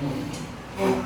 point. Yeah.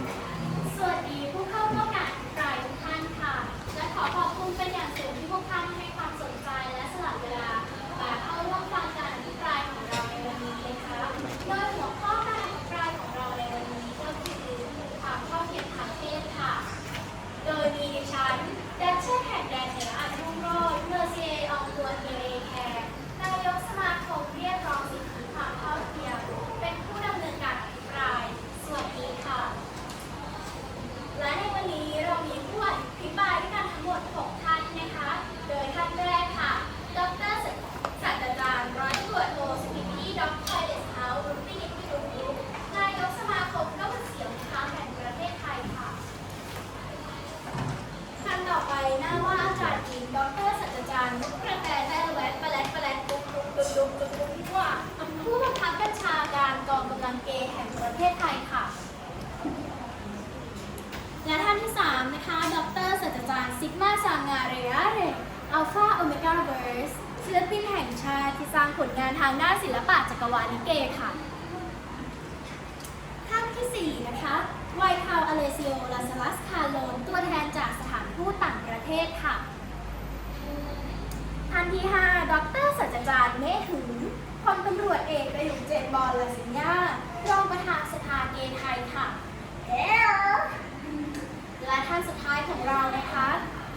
ซิโอ ลาซาลัส คาโลน ตัวแทนจากสถานทูตต่างประเทศค่ะ ท่านที่ 5 ดรศาสตราจารย์เมถึงพลตำรวจเอกประยุทธ์เจนบอลลาสิญญารองประธานสภาเกย์ไทยค่ะ และท่านสุดท้ายของเรานะคะ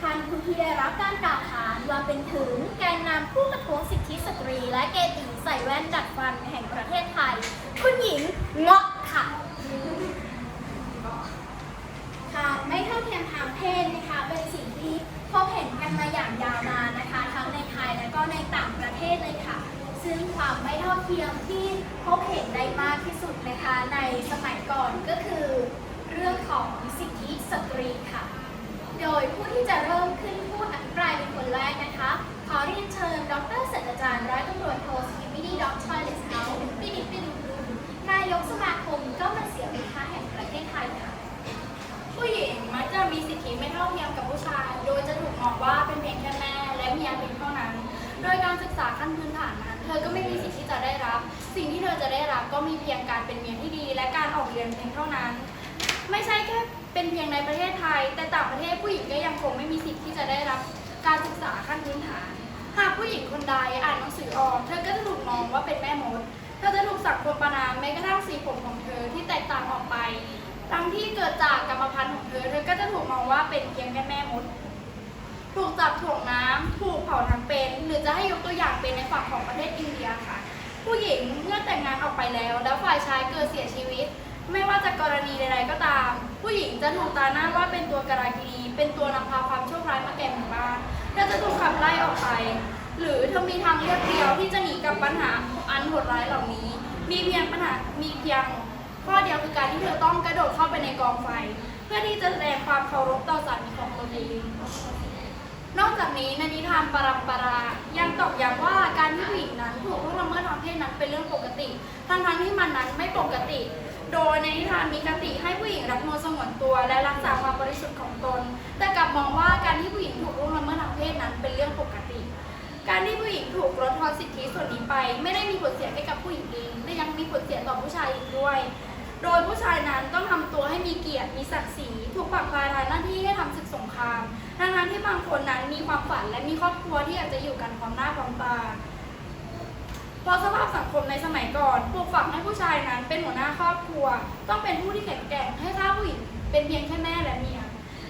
ท่านผู้ที่ได้รับการกล่าวขาว่าเป็นถึงแกนนำผู้ประท้วงสิทธิสตรี และเกย์หญิงใส่แว่นดัดฟันแห่งประเทศไทย คุณหญิงเงาะค่ะ ค่ะ ไม่เท่าเทียมทางเพศนะคะ เป็นสิ่งที่พบเห็นกันมาอย่างยาวนานนะคะ ทั้งในไทยและก็ในต่างประเทศเลยค่ะ ซึ่งความไม่เท่าเทียมที่พบเห็นได้มากที่สุดนะคะในสมัยก่อนก็คือ เรื่องของสิทธิสตรีค่ะ โดยผู้ที่จะเริ่มขึ้นพูดอภิปรายเป็นคนแรกนะคะ ขอเรียนเชิญ ดรศาสตราจารย์ร้อยตำรวจโทสกิมิดีด็อกทอยเลสเฮาส์ปินิปินุรุนายกสมาคมก็มาเสียลูกค้าแห่งประเทศไทยค่ะ ผู้หญิงมักจะมีสิทธิไม่เท่าเทียมกับผู้ชาย โดยจะถูกมองว่าเป็นเพียงแค่แม่และเมียเพียงเท่านั้น โดยการศึกษาขั้นพื้นฐานนั้น เธอก็ไม่มีสิทธิ์ที่จะได้รับ สิ่งที่เธอจะได้รับก็มีเพียงการเป็นเมียที่ดี และการออกเรียนเพียงเท่านั้น ไม่ใช่แค่เป็นเพียงในประเทศไทย แต่ต่างประเทศผู้หญิงก็ยังคงไม่มีสิทธิ์ที่จะได้รับ การศึกษาขั้นพื้นฐาน หากผู้หญิงคนใดอ่านหนังสือออก เธอก็จะถูกมองว่าเป็นแม่มด เธอจะถูกสังคมประนามแม้กระทั่งสีผมของเธอที่แตกต่างออกไป ทั้งที่เกิดจากกรรมพันธุ์ของเธอ เธอก็จะถูกมองว่าเป็นเพียงแค่แม่มด ถูกจับถ่วงน้ำถูกเผาทั้งเป็น หรือจะให้ยกตัวอย่างเป็นในฝั่งของประเทศอินเดียค่ะ ผู้หญิงเมื่อแต่งงานออกไปแล้ว แล้วฝ่ายชายเกิดเสียชีวิต ไม่ว่าจะกรณีใดๆก็ตาม ผู้หญิงจะถูกตาหน้าว่าเป็นตัวกระไรคดีเป็นตัวนำพาความโชคร้ายมาแก่หมู่บ้านเธอจะถูกขับไล่ออกไป หรือเธอมีทางเลือกเดียวที่จะหนีกับปัญหาอันโหดร้ายเหล่านี้ มีเพียงปัญหามีเพียง ข้อเดียวคือการที่เธอต้องกระโดดเข้าไปในกองไฟ เพื่อที่จะแสดงความเคารพต่อสามีของตนเองนอกจากนี้ในนิทานปรัมปรายังตอกย้ำว่าการที่ผู้หญิงนั้นถูกล่วงละเมิดทางเพศนั้นเป็นเรื่องปกติ ทั้งทั้งๆที่มันนั้นไม่ปกติ โดยในนิทานมีคติให้ผู้หญิงรักนวลสงวนตัว และรักษาความบริสุทธิ์ของตน แต่กลับมองว่าการที่ผู้หญิงถูกล่วงละเมิดทางเพศนั้นเป็นเรื่องปกติ การที่ผู้หญิงถูกลดทอนสิทธิส่วนนี้ไป ไม่ได้มีผลเสียแค่กับผู้หญิงเองแต่ยังมีผลเสียต่อผู้ชายอีกด้วย โดยผู้ชายนั้นต้องทำตัวให้มีเกียรติ มีศักดิ์ศรี ถูกผลักภาระหน้าที่ให้ทำศึกสงครามทั้งนั้นที่บางคนนั้นมีความฝันและมีครอบครัวที่อยากจะอยู่กันพร้อมหน้าพร้อมตาเพราะสภาพสังคมในสมัยก่อนปลูกฝังให้ผู้ชายนั้นเป็นหัวหน้าครอบครัว ต้องเป็นผู้ที่แข็งแกร่งให้ค่าผู้หญิงเป็นเพียงแค่แม่และเมีย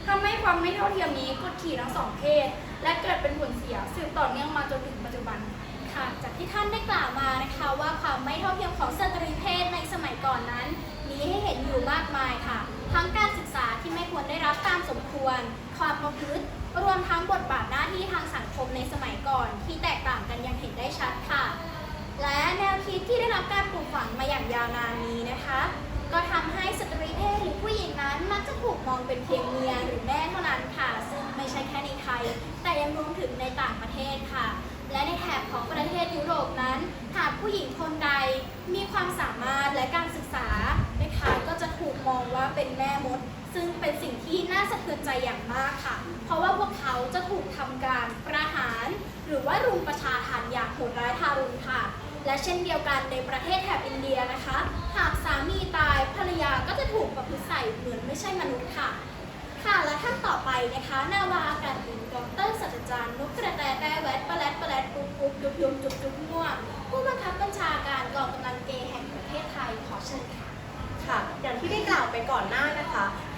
ทำให้ความไม่เท่าเทียมนี้กดขี่ทั้งสองเพศ และเกิดเป็นผลเสียสืบต่อเนื่องมาจนถึงปัจจุบันค่ะ จากที่ท่านได้กล่าวมานะคะว่าความไม่เท่าเทียมของสตรีเพศในสมัยก่อนนั้น มีให้เห็นอยู่มากมายค่ะ ทั้งการศึกษาที่ไม่ควรได้รับตามสมควร ความประพฤติรวมทั้งบทบาทหน้าที่ทางสังคมในสมัยก่อน ที่แตกต่างกันยังเห็นได้ชัดค่ะ และแนวคิดที่ได้รับการปลูกฝังมาอย่างยาวนานนี้นะคะ ก็ทำให้สตรีเพศหรือผู้หญิงนั้นมักจะถูกมองเป็นเพียงเมียหรือแม่เท่านั้นค่ะ ซึ่งไม่ใช่แค่ในไทย แต่ยังรวมถึงในต่างประเทศค่ะ และในแถบของประเทศยุโรปนั้น หากผู้หญิงคนใดมีความสามารถและการศึกษานะคะก็จะถูกม องว่าเป็นแม่มด ซึ่งเป็นสิ่งที่น่าสะเทือนใจอย่างมากค่ะ เพราะว่าพวกเขาจะถูกทำการประหาร หรือว่ารุมประชาทานอย่างโหดร้ายทารุณค่ะ และเช่นเดียวกันในประเทศแถบอินเดียนะคะ หากสามีตายภรรยาก็จะถูกประพฤติใส่เหมือนไม่ใช่มนุษย์ค่ะ ค่ะและท่านต่อไปนะคะนาวาอากาศหญิงดรศาสตราจารย์นกกระแตแต้แวดปะแลดปะแลดปุ๊บปุ๊บยุบยุบจุบจุบมั่วผู้บังคับบัญชาการ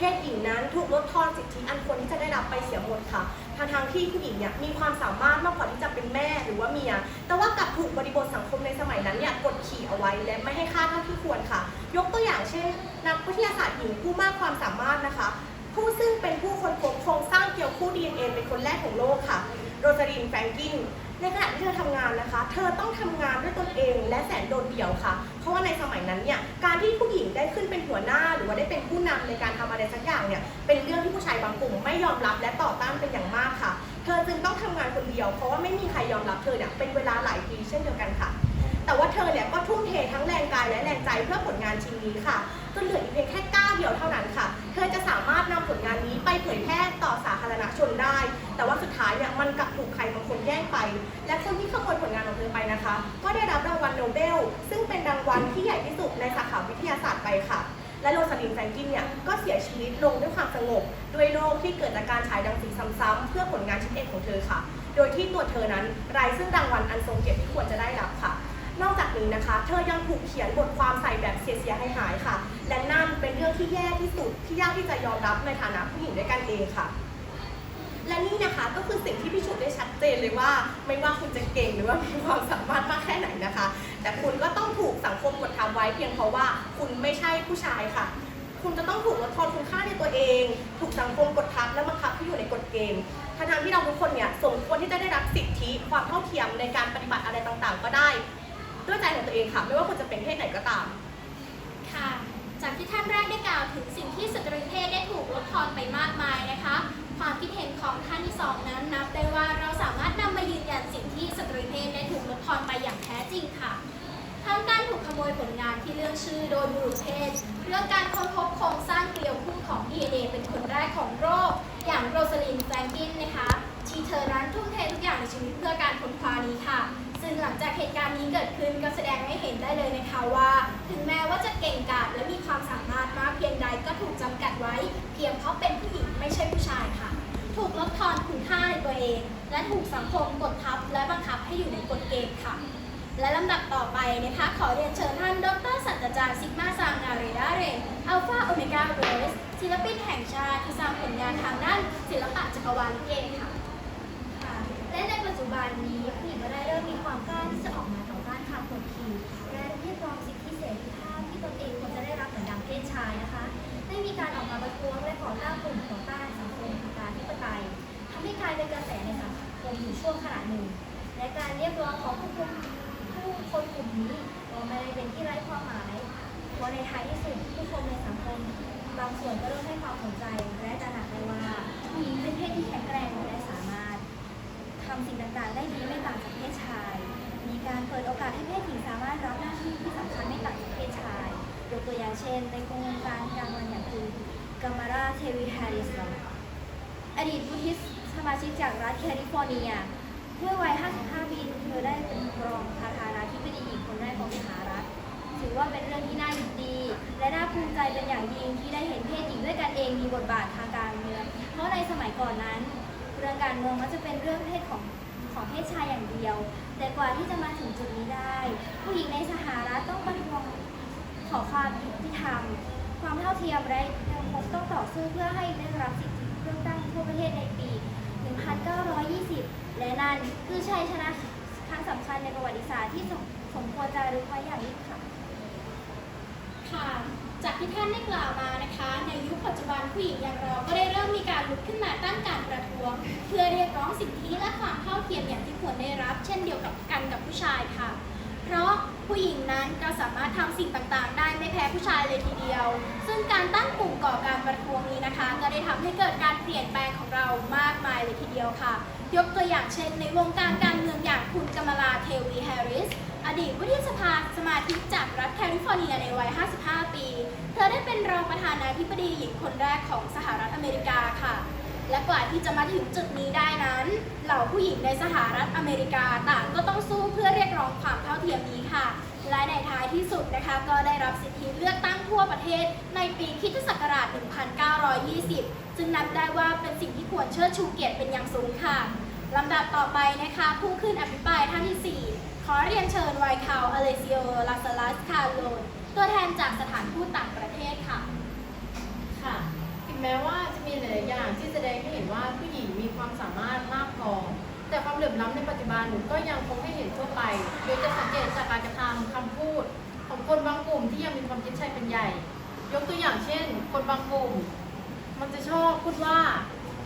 เพศหญิงนั้นถูกลดทอนสิทธิอันควรที่จะได้รับไปเสียหมดค่ะทางทางที่ผู้หญิงเนี่ยมีความสามารถมากกว่าที่จะเป็นแม่หรือว่าเมีย แต่ว่ากลับถูกบริบทสังคมในสมัยนั้นเนี่ยกดขี่เอาไว้และไม่ให้ค่าเท่าที่ควรค่ะ ยกตัวอย่างเช่น นักวิทยาศาสตร์หญิงผู้มากความสามารถนะคะ ผู้ซึ่งเป็นผู้ค้นพบโครงสร้างเกี่ยวคู่ DNA เป็นคนแรกของโลกค่ะ โรซาลินแฟรงกินในขณะที่เธอทำงานนะคะ เธอต้องทำงานด้วยตนเองและแสนโดดเดี่ยวค่ะ เพราะว่าในสมัยนั้นเนี่ยการที่ผู้หญิงได้ขึ้นเป็นหัวหน้า หรือว่าได้เป็นผู้นำในการทำอะไรสักอย่างเนี่ยเป็นเรื่องที่ผู้ชายบางกลุ่มไม่ยอมรับและต่อต้านเป็นอย่างมากค่ะ เธอจึงต้องทำงานคนเดียว เพราะว่าไม่มีใครยอมรับเธอเนี่ยเป็นเวลาหลายปีเช่นเดียวกันค่ะ แต่ว่าเธอเนี่ยก็ทุ่มเททั้งแรงกายและแรงใจเพื่อผลงานชิ้นนี้ค่ะจนเหลืออีกเพียงแค่ก้าวเดียวเท่านั้นค่ะ เธอจะสามารถนำผลงานนี้ไปเผยแพร่ต่อสาธารณชนได้ แต่ว่าสุดท้ายเนี่ยมันกลับถูกใครบางคนแย่งไป และคนที่ขโมยผลงานของเธอไปนะคะ ก็ได้รับรางวัลโนเบล ซึ่งเป็นรางวัลที่ใหญ่ที่สุดในสาขาวิทยาศาสตร์ไปค่ะ และโรสลินแฟรงกินเนี่ยก็เสียชีวิตลงด้วยความสงบ ด้วยโรคที่เกิดจากการฉายรังสีซ้ำๆเพื่อผลงานชิ้นเอกของเธอค่ะ โดยที่ตัวเธอนั้นไร้ซึ่งรางวัลอันทรงเกียรติที่ควรจะได้รับค่ะ นอกจากนี้นะคะ เธอยังถูกเขียนบทความใส่แบบเสียหายหายๆค่ะ และนั่นเป็น ที่แย่ที่สุดที่ยากที่จะยอมรับในฐานะผู้หญิงด้วยกันเองค่ะ และนี่นะคะก็คือสิ่งที่พิสูจน์ได้ชัดเจนเลยว่า ไม่ว่าคุณจะเก่งหรือว่ามีความสามารถมากแค่ไหนนะคะ แต่คุณก็ต้องถูกสังคมกดทับไว้เพียงเพราะว่าคุณไม่ใช่ผู้ชายค่ะ คุณจะต้องถูกลดทอนคุณค่าในตัวเอง ถูกสังคมกดทับและบังคับให้อยู่ในกฎเกณฑ์ทั้งๆที่เราทุกคนเนี่ยสมควรที่จะได้รับสิทธิความเท่าเทียมในการปฏิบัติอะไรต่างๆ ก็ได้ ด้วยใจของตัวเองค่ะ ไม่ว่าคุณจะเป็นเพศไหนก็ตาม ค่ะ จากที่ท่านแรกได้กล่าวถึงสิ่งที่สตรีเพศได้ถูกลดทอนไปมากมายนะคะ ความคิดเห็นของท่านที่สองนั้นนับได้ว่าเราสามารถนำมายืนยันสิ่งที่สตรีเพศได้ถูกลดทอนไปอย่างแท้จริงค่ะทั้งการถูกขโมยผลงานที่เลือกชื่อโดยบุรุษเพศ เรื่องการค้นพบโครงสร้างเกลียวคู่ของ DNA เป็นคนแรกของโรค อย่างโรสลินแฟรงกินนะคะ ที่เธอนั้นทุ่มเททุกอย่างในชีวิตเพื่อการค้นคว้านี้ค่ะ ซึ่งหลังจากเหตุการณ์นี้เกิดขึ้นก็แสดงให้เห็นได้เลยนะคะว่า ถึงแม้ว่าจะเก่งกาจและมีความสามารถมากเพียงใดก็ถูกจำกัดไว้ เพียงเพราะเป็นผู้หญิงไม่ใช่ผู้ชายค่ะ ถูกลดทอนคุณค่าในตัวเอง และถูกสังคมกดทับและบังคับให้อยู่ในกฎเกณฑ์ค่ะ และลำดับต่อไปนะคะขอเรียนเชิญท่านดรศาสตราจารย์ซิกมาซางนาเรดาเรอัลฟาโอเมก้าเรสศิลปินแห่งชาติที่สร้างผลงานทางด้านศิลปะจักรวาลเกค่ะค่ะ และในปัจจุบันนี้ผู้หญิงก็ได้เริ่มมี ความกล้าที่จะออกมาต่อต้านความกดขี่และเรียกร้องสิทธิเสรีภาพที่ตนเองควรจะได้รับเหมือนดังเพศชายนะคะ ได้มีการออกมาประท้วงและก่อตั้งกลุ่มต่อต้านสังคมประชาธิปไตยทำให้กลายเป็นกระแสในสังคมอยู่ช่วงขณะหนึ่ง และการเรียกร้องของผู้คนผู้คนกลุ่มนี้ก็ไม่ได้เป็นที่ไร้ความหมายเพราะในท้ายที่สุดผู้คนในสังคม บางส่วนก็เริ่มให้ความสนใจและตระหนักได้ว่าผู้หญิงเป็นเพศที่แข็งแกร่งและ ทำสิ่งต่างๆ ได้ดีไม่ต่างจากเพศชาย มีการเปิดโอกาสให้เพศหญิงสามารถรับหน้าที่ที่สำคัญไม่ต่างจากเพศชายยกตัวอย่างเช่น ในวงการการเมืองอย่างคือกัมาราเทวีแฮริสอดีตผู้ทิสสมาชิกจากรัฐแคลิฟอร์เนียเมื่อวัย 55 ปี เธอได้เป็นรองประธานาธิบดีหญิงคนแรกของสหรัฐ ถือว่าเป็นเรื่องที่น่ายินดี และน่าภูมิใจเป็นอย่างยิ่งที่ได้เห็นเพศหญิงด้วยกันเองมีบทบาททางการเมือง เพราะในสมัยก่อนนั้น รื่องการเมืองมักจะเป็นเรื่องเพศของของเพศชายอย่างเดียว แต่กว่าที่จะมาถึงจุดนี้ได้ ผู้หญิงในสหรัฐต้องประท้วงขอความยุติธรรม ความเท่าเทียมและยังคงต้องต่อสู้เพื่อให้ได้รับสิทธิเลือกตั้งทั่วประเทศในปี 1920 และนั่นคือชัยชนะครั้งสำคัญในประวัติศาสตร์ที่สมสมควรจะรึกไว้อย่างยิ่งค่ะ ค่ะ จากที่ท่านได้กล่าวมานะคะ ในยุคปัจจุบันผู้หญิงอย่างเราก็ได้เริ่มมีการลุกขึ้นมาตั้งการประท้วง เพื่อเรียกร้องสิทธิและความเท่าเทียมอย่างที่ควรได้รับ เช่นเดียวกับกันกับผู้ชายค่ะ เพราะผู้หญิงนั้นก็สามารถทำสิ่งต่างๆ ได้ไม่แพ้ผู้ชายเลยทีเดียว ซึ่งการตั้งกลุ่มก่อการประท้วงนี้นะคะ ก็ได้ทำให้เกิดการเปลี่ยนแปลงของเรามากมายเลยทีเดียวค่ะ ยกตัวอย่างเช่น ในวงการการเมืองอย่างคุณกมลาเทวีแฮร์ริส ดีตวุฒิสภาสมาชิกจากรัฐแคลิฟอร์เนียในวัย 55 ปี เธอได้เป็นรองประธานาธิบดีหญิงคนแรกของสหรัฐอเมริกาค่ะ และกว่าที่จะมาถึงจุดนี้ได้นั้น เหล่าผู้หญิงในสหรัฐอเมริกาต่างก็ต้องสู้เพื่อเรียกร้องความเท่าเทียมนี้ค่ะ และในท้ายที่สุดนะคะก็ได้รับสิทธิเลือกตั้งทั่วประเทศ ในปีคริสตศักราช 1920 ซึ่งนับได้ว่าเป็นสิ่งที่ควรเชิดชูเกียรติเป็นอย่างสูงค่ะลำดับต่อไปนะคะผู้ขึ้นอภิปรายท่านที่ 4 ขอเรียนเชิญไวคาวอเลซิโอลาซาลัสคาโลนตัวแทนจากสถานทูตต่างประเทศค่ะ ค่ะ ถึงแม้ว่าจะมีหลายๆอย่างที่แสดงให้เห็นว่าผู้หญิงมีความสามารถมากพอ แต่ความเหลื่อมล้ำในปัจจุบันก็ยังคงให้เห็นทั่วไป โดยจะสังเกตจากการกระทำคำพูด ของคนบางกลุ่มที่ยังมีความคิดใช้เป็นใหญ่ ยกตัวอย่างเช่น คนบางกลุ่ม มันจะชอบพูดว่า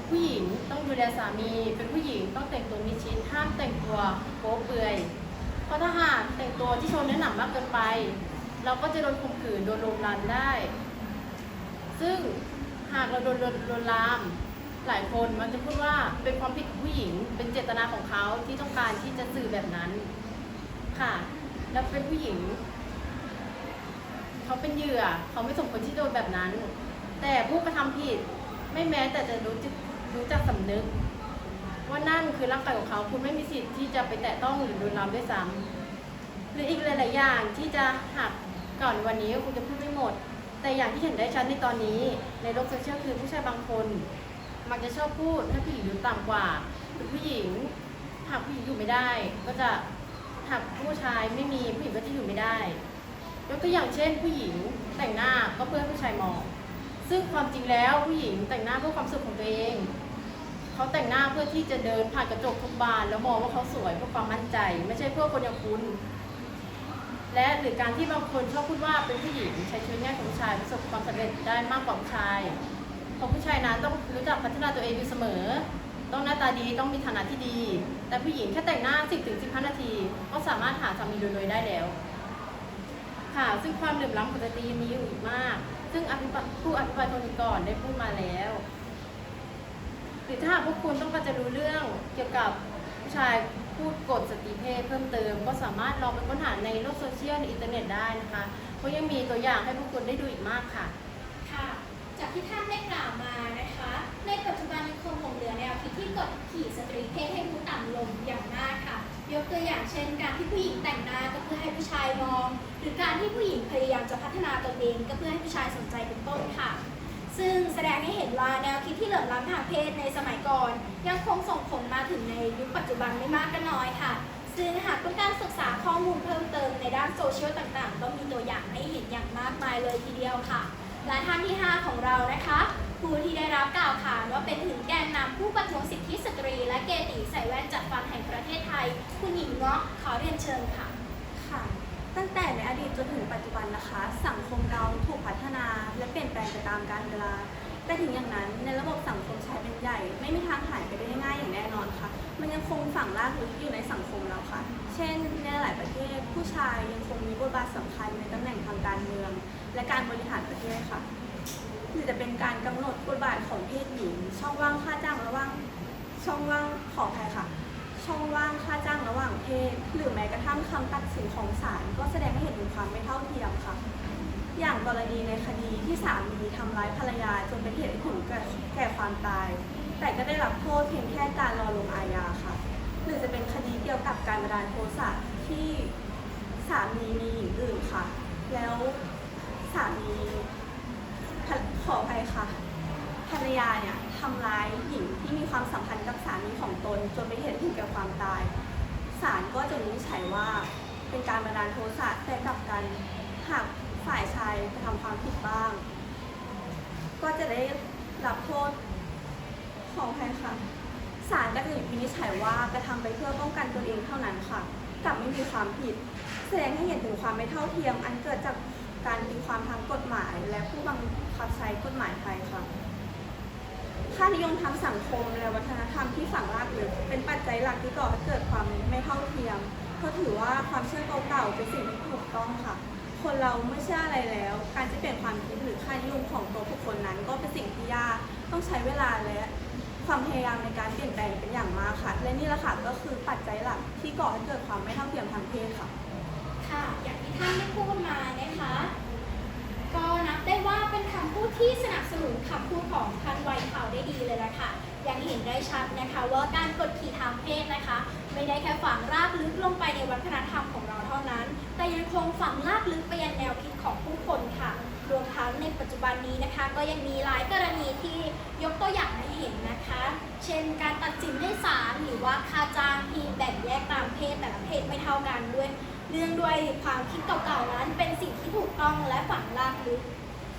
ผู้หญิงต้องดูแลสามี เป็นผู้หญิงต้องแต่งตัวมิดชิดห้ามแต่งตัวโป๊เปลือย เพราะถ้าหากแต่งตัวที่โชว์เนื้อหนังมากเกินไป เราก็จะโดนข่มขืนโดนลวนลามได้ ซึ่งหากเราโดนลวนลาม หลายคนมันจะพูดว่าเป็นความผิดของผู้หญิง เป็นเจตนาของเขาที่ต้องการที่จะสื่อแบบนั้น ค่ะ แล้วเป็นผู้หญิงเขาเป็นเหยื่อเขาไม่สมควรที่โดนแบบนั้น แต่ผู้กระทำผิดไม่แม้แต่จะรู้จักรู้จักสำนึก คือร่างกายของเขาคุณไม่มีสิทธิ์ที่จะไปแตะต้องหรือลวนลามด้วยซ้ำหรืออีกหลาย ๆ อย่างที่จะหักก่อนวันนี้คุณจะพูดไม่หมด แต่อย่างที่เห็นได้ชัดในตอนนี้ในโลกโซเชียลคือผู้ชายบางคน มักจะชอบพูดให้ผู้หญิงดูต่ำกว่าหรือผู้หญิงหากผู้หญิงอยู่ไม่ได้ ก็จะหากผู้ชายไม่มีผู้หญิงก็จะอยู่ไม่ได้ยกตัวอย่างเช่น ผู้หญิงแต่งหน้าก็เพื่อผู้ชายมอง ซึ่งความจริงแล้วผู้หญิงแต่งหน้าเพื่อความสุขของตัวเอง เขาแต่งหน้าเพื่อที่จะเดินผ่านกระจกทุกบาน แล้วมองว่าเขาสวยเพื่อความมั่นใจ ไม่ใช่เพื่อคนอย่างคุณ และหรือการที่บางคนชอบพูดว่าเป็นผู้หญิงใช้ชีวิตง่ายของชายประสบความสำเร็จได้มากกว่าผู้ชายเพราะผู้ชายนั้นต้องรู้จักพัฒนาตัวเองอยู่เสมอ ต้องหน้าตาดีต้องมีฐานะที่ดี แต่ผู้หญิงแค่แต่งหน้า 10ถึง15 นาที ก็สามารถหาสามีโดยๆได้แล้วค่ะซึ่งความเหลื่อมล้ำของสตรีมีอยู่อีกมาก ซึ่งอภิปรายผู้อภิปรายคนก่อนได้พูดมาแล้ว หรือถ้าหากพวกคุณต้องการจะรู้เรื่องเกี่ยวกับผู้ชายพูดกฎสตรีเพศเพิ่มเติม ก็สามารถลองไปค้นหาในโลกโซเชียลในอินเทอร์เน็ตได้นะคะเพราะยังมีตัวอย่างให้พวกคุณได้ดูอีกมากค่ะ ค่ะ จากที่ท่านได้กล่าวมานะคะ ในปัจจุบันยังคงหลงเหลือแนวคิดที่กดขี่สตรีเพศให้ดูต่ำลงอย่างมากค่ะ ยกตัวอย่างเช่น การที่ผู้หญิงแต่งหน้าก็เพื่อให้ผู้ชายมอง หรือการที่ผู้หญิงพยายามจะพัฒนาตนเองก็เพื่อให้ผู้ชายสนใจเป็นต้นค่ะ ซึ่งแสดงให้เห็นว่าแนวคิดที่เหลื่อมล้ำทางเพศในสมัยก่อน ยังคงส่งผลมาถึงในยุคปัจจุบันไม่มากก็น้อยค่ะ ซึ่งหากต้องการศึกษาข้อมูลเพิ่มเติมในด้านโซเชียลต่างๆ ก็มีตัวอย่างให้เห็นอย่างมากมายเลยทีเดียวค่ะ และท่านที่ 5 ของเรานะคะผู้ที่ได้รับกล่าวขานว่าเป็นถึงแกนนำผู้ประท้วงสิทธิสตรี และเกติใส่แว่นจัดฟันแห่งประเทศไทย คุณหญิงเงาะขอเรียนเชิญค่ะค่ะ ตั้งแต่ในอดีตจนถึงปัจจุบันนะคะ สังคมเราถูกพัฒนาและเปลี่ยนแปลงไปตามกาลเวลา แต่ถึงอย่างนั้นในระบบสังคมชายเป็นใหญ่ ไม่มีทางหายไปได้ง่ายอย่างแน่นอนค่ะ มันยังคงฝังรากลึกอยู่ในสังคมเราค่ะ เช่น ในหลายประเทศ ผู้ชายยังคงมีบทบาทสำคัญในตำแหน่งทางการเมือง และการบริหารประเทศค่ะหรือจะเป็นการกำหนดบทบาทของเพศหญิงช่องว่างค่าจ้างระหว่างช่องว่างขออภัยค่ะ ช่องว่างค่าจ้างระหว่างเพศ หรือแม้กระทั่งคำตัดสินของศาลก็แสดงให้เห็นถึงความไม่เท่าเทียมค่ะ อย่างกรณีในคดีที่สามีทำร้ายภรรยาจนเป็นเหตุให้ถึงแก่แก่ความตาย แต่ก็ได้รับโทษเพียงแค่การรอลงอาญาค่ะ หรือจะเป็นคดีเกี่ยวกับการบันดาลโทสะที่สามีมีหญิงอื่นค่ะ แล้วสามีขออภัยค่ะภรรยาเนี่ย ทำร้ายหญิงที่มีความสัมพันธ์กับสามีของตน จนเป็นเหตุถึงแก่ความตายศาลก็จะวินิจฉัยว่าเป็นการบันดาลโทสะแต่กลับกันหากฝ่ายชายกระทำความผิดบ้าง ก็จะได้รับโทษของใครค่ะศาลก็จะวินิจฉัยว่ากระทำไปเพื่อป้องกันตัวเองเท่านั้นค่ะกลับไม่มีความผิด แสดงให้เห็นถึงความไม่เท่าเทียม อันเกิดจากการตีความทางกฎหมาย และผู้บังคับใช้กฎหมายไทยค่ะ ค่านิยมทางสังคมและวัฒนธรรมที่ฝังรากลึกเป็นปัจจัยหลักที่ก่อให้เกิดความไม่เท่าเทียมเพราถือว่าความเชื่อเก่าๆเป็นสิ่งที่ถูกต้องค่ะ คนเราไม่เชื่ออะไรแล้ว การจะเปลี่ยนความคิดหรือค่านิยมของตัวบุคคลนั้น ก็เป็นสิ่งที่ยากต้องใช้เวลาและความพยายามในการเปลี่ยนแปลงเป็นอย่างมากค่ะ และนี่แหละค่ะก็คือปัจจัยหลักที่ก่อให้เกิดความไม่เท่าเทียมทางเพศค่ะ ค่ะ อย่างที่ท่านได้พูดมานะคะ ก็นับได้ว่าเป็นคำพูดที่สนับสนุนคำพูดของท่านไวท์เฮาได้ดีเลยละค่ะได้ชัดนะคะว่าการกดขี่ทางเพศนะคะ ไม่ได้แค่ฝังรากลึกลงไปในวัฒนธรรมของเราเท่านั้น แต่ยังคงฝังรากลึกไปยังแนวคิดของผู้คนค่ะ รวมทั้งในปัจจุบันนี้นะคะ ก็ยังมีหลายกรณีที่ยกตัวอย่างให้เห็นนะคะ เช่น การตัดสินให้ศาลหรือว่าค่าจ้างที่แบ่งแยกตามเพศแต่ละเพศไม่เท่ากันด้วย เนื่องด้วยความคิดเก่าๆนั้นเป็นสิ่งที่ถูกต้องและฝังรากลึก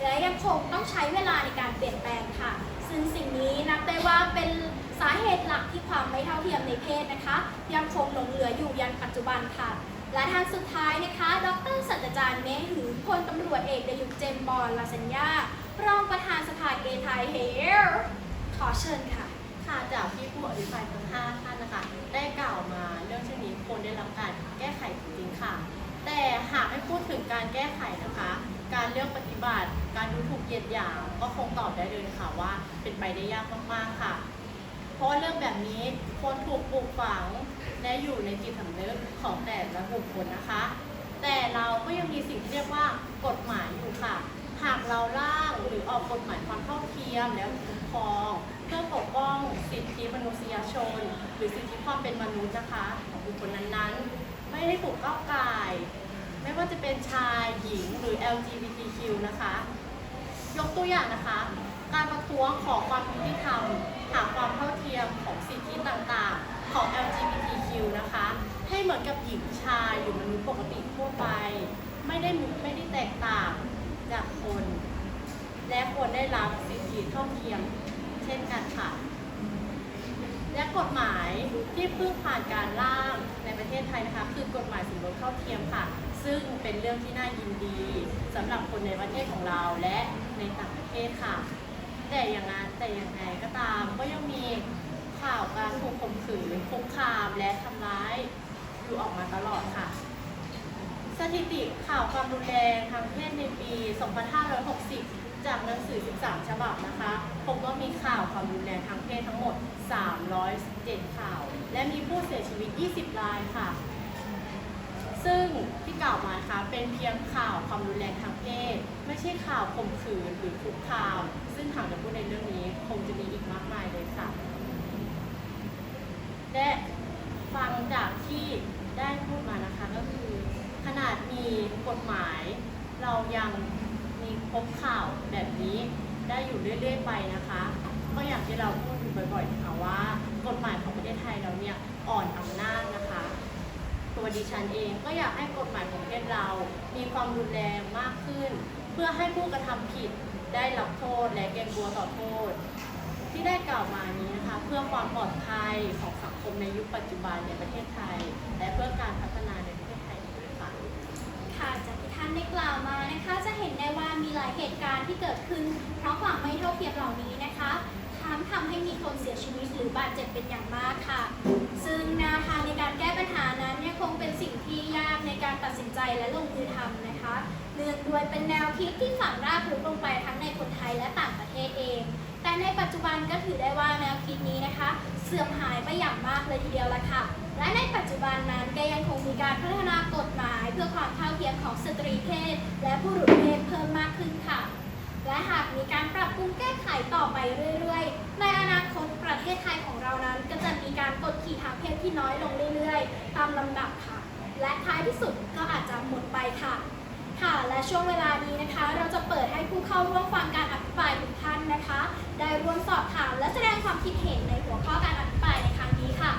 และยังคงต้องใช้เวลาในการเปลี่ยนแปลงค่ะ ซึ่งสิ่งนี้นับได้ว่าเป็นสาเหตุหลักที่ความไม่เท่าเทียมในเพศนะคะ ยังคงหลงเหลืออยู่ยันปัจจุบันค่ะ และท่านสุดท้ายนะคะ ดรศาสตราจารย์เมหรือพลตำรวจเอกดยุทธเจมบอลลาสัญญารองประธานสภาเกย์ไทยเฮลขอเชิญค่ะ ค่ะจากที่ผู้อภิปรายทั้งห้าท่านนะคะ ได้กล่าวมาเรื่องเช่นนี้ควรได้รับการแก้ไข ค่ะ แต่หากให้พูดถึงการแก้ไขนะคะ การเลือกปฏิบัติ การดูถูกเหยียดหยามก็คงตอบได้เลยค่ะว่าเป็นไปได้ยากมากๆค่ะ เพราะเรื่องแบบนี้ควรถูกปลูกฝังและอยู่ในจิตสำนึกของแต่ละบุคคลนะคะ แต่เราก็ยังมีสิ่งที่เรียกว่ากฎหมายอยู่ค่ะ หากเราร่างหรือออกกฎหมายความเท่าเทียมแล้วคุ้มครองเพื่อปกป้องสิทธิมนุษยชน หรือสิทธิความเป็นมนุษย์นะคะ ของบุคคลนั้นๆ ไม่ได้ถูกก้าวไก่ไม่ว่าจะเป็นชายหญิงหรือ LGBTQ นะคะ ยกตัวอย่างนะคะ การประท้วงขอความยุติธรรมหาความเท่าเทียมของสิทธิต่างๆ ของ LGBTQ นะคะ ให้เหมือนกับหญิงชายหรือมนุษย์ปกติทั่วไป ไม่ได้ไม่ได้แตกต่างจากคน และควรได้รับสิทธิเท่าเทียม เช่นกันค่ะ และกฎหมายที่เพิ่งผ่านการร่างในประเทศไทยนะคะ คือกฎหมายสมรสเท่าเทียมค่ะ ซึ่งเป็นเรื่องที่น่ายินดีสำหรับคนในประเทศของเราและในต่างประเทศค่ะ แต่อย่างนั้นแต่อย่างไรก็ตามก็ยังมีข่าวการถูกข่มขืนคุกคามและทำร้ายอยู่ออกมาตลอดค่ะ สถิติข่าวความรุนแรงทางเพศในปี 2560 จากหนังสือ 13 ฉบับนะคะ พบว่ามีข่าวความรุนแรงทางเพศทั้งหมด317ข่าว และมีผู้เสียชีวิต 20 รายค่ะ ซึ่งที่กล่าวมานะคะเป็นเพียงข่าวความรุนแรงทางเพศ ไม่ใช่ข่าวข่มขืนหรือคุกคาม ซึ่งหากจะพูดในเรื่องนี้คงจะมีอีกมากมายเลยค่ะ และฟังจากที่ได้พูดมานะคะก็คือขนาดมีกฎหมาย เรายังมีพบข่าวแบบนี้ ได้อยู่เรื่อยๆไปนะคะ ก็อย่างที่เราพูดอยู่บ่อยๆนะคะว่ากฎหมายของประเทศไทยเราเนี่ยอ่อนอำนาจนะคะ ตัวดิฉันเองก็อยากให้กฎหมายของประเทศเรา มีความรุนแรงมากขึ้น เพื่อให้ผู้กระทำผิดได้รับโทษและเกรงกลัวต่อโทษ ที่ได้กล่าวมานี้นะคะ เพื่อความปลอดภัยของสังคมในยุคปัจจุบันในประเทศไทย และเพื่อการพัฒนาในประเทศไทยด้วยค่ะค่ะ ท่านได้กล่าวมานะคะ จะเห็นได้ว่ามีหลายเหตุการณ์ที่เกิดขึ้น เพราะความไม่เท่าเทียมเหล่านี้นะคะทั้งทำให้มีคนเสียชีวิตหรือบาดเจ็บเป็นอย่างมากค่ะ ซึ่งแนวทางในการแก้ปัญหานั้นยังคงเป็นสิ่งที่ยากในการตัดสินใจและลงมือทำนะคะเนื่องด้วยเป็นแนวคิดที่ฝังรากลึกลงไปทั้งในคนไทยและต่างประเทศเอง แต่ในปัจจุบันก็ถือได้ว่าแนวคิดนี้นะคะ เสื่อมหายไปอย่างมากเลยทีเดียวละค่ะ และในปัจจุบันนั้นก็ยังคงมีการพัฒนากฎหมาย เพื่อความเท่าเทียมของสตรีเพศ และผู้หญิงเพศเพิ่มมากขึ้นค่ะ และหากมีการปรับปรุงแก้ไขต่อไปเรื่อยๆ ในอนาคตประเทศไทยของเรานั้นก็จะมีการกดขี่ทางเพศที่น้อยลงเรื่อยๆ ตามลำดับค่ะ และท้ายที่สุดก็อาจจะหมดไปค่ะ ค่ะ และช่วงเวลานี้นะคะ เราจะเปิดให้ผู้เข้าร่วมฟังการอภิปรายทุกท่านนะคะ ได้ร่วมสอบถามและแสดงความคิดเห็นในหัวข้อการอภิปรายในครั้งนี้ค่ะ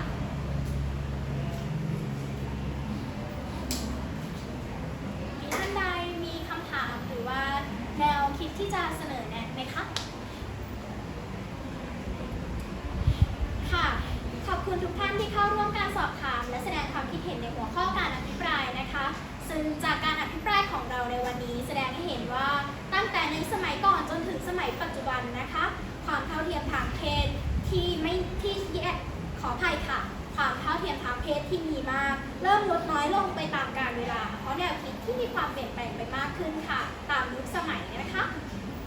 มีท่านใดมีคำถามหรือว่าแนวคิดที่จะเสนอแนะไหมคะ ค่ะ ขอบคุณทุกท่านที่เข้าร่วมการสอบถาม และแสดงความคิดเห็นในหัวข้อการ ซึ่งจากการอภิปรายของเราในวันนี้แสดงให้เห็นว่าตั้งแต่ในสมัยก่อนจนถึงสมัยปัจจุบันนะคะ ความเท่าเทียมทางเพศที่ไม่ที่แยกขออภัยค่ะ ความเท่าเทียมทางเพศที่มีมาก เริ่มลดน้อยลงไปตามกาลเวลา เพราะแนวคิดที่มีความเปลี่ยนแปลงไปมากขึ้นค่ะ ตามยุคสมัยนะคะ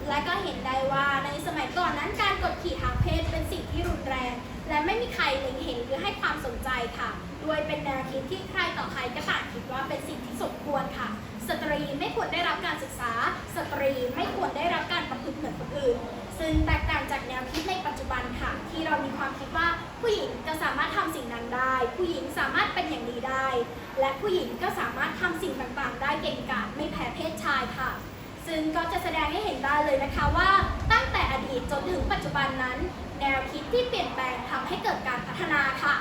และก็เห็นได้ว่าในสมัยก่อนนั้นการกดขี่ทางเพศเป็นสิ่งที่รุนแรง และไม่มีใครเล็งเห็นหรือให้ความสนใจค่ะ โดยเป็นแนวคิดที่ใครต่อใครก็ต่างคิดว่าเป็นสิ่งที่สมควรค่ะ สตรีไม่ควรได้รับการศึกษา สตรีไม่ควรได้รับการประพฤติเหมือนคนอื่น ซึ่งแตกต่างจากแนวคิดในปัจจุบันค่ะ ที่เรามีความคิดว่าผู้หญิงจะสามารถทำสิ่งนั้นได้ ผู้หญิงสามารถเป็นอย่างนี้ได้ และผู้หญิงก็สามารถทำสิ่งต่างๆ ได้เก่งกาจไม่แพ้เพศชายค่ะ ซึ่งก็จะแสดงให้เห็นได้เลยนะคะว่า ตั้งแต่อดีตจนถึงปัจจุบันนั้น แนวคิดที่เปลี่ยนแปลงทำให้เกิดการพัฒนาค่ะ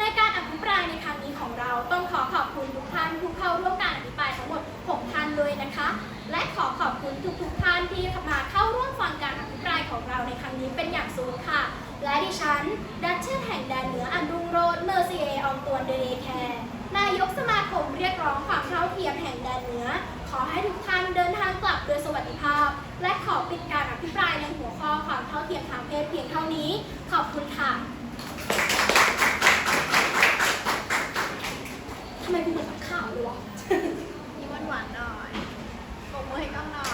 ในการอภิปรายในครั้งนี้ของเราต้องขอขอบคุณทุกท่านผู้เข้าร่วมการอภิปรายทั้งหมด 6 ท่านเลยนะคะ และขอขอบคุณทุกทุกท่านที่มาเข้าร่วมฟังการอภิปรายของเราในครั้งนี้เป็นอย่างสูงค่ะ และดิฉัน ดัชเชสแห่งแดนเหนืออันดุงโรดเมอร์ซีเอองตวนเดเดแคร์นายกสมาคมเรียกร้องความเท่าเทียมแห่งแดนเหนือ ขอให้ทุกท่านเดินทางกลับโดยสวัสดิภาพ และขอปิดการอภิปรายในหัวข้อความเท่าเทียมทางเพศเพียงเท่านี้ ขอบคุณค่ะ ไมกูเหมือนข่าวเลยวะ มีหวานหน่อยปรมือให้กล้องหน่อย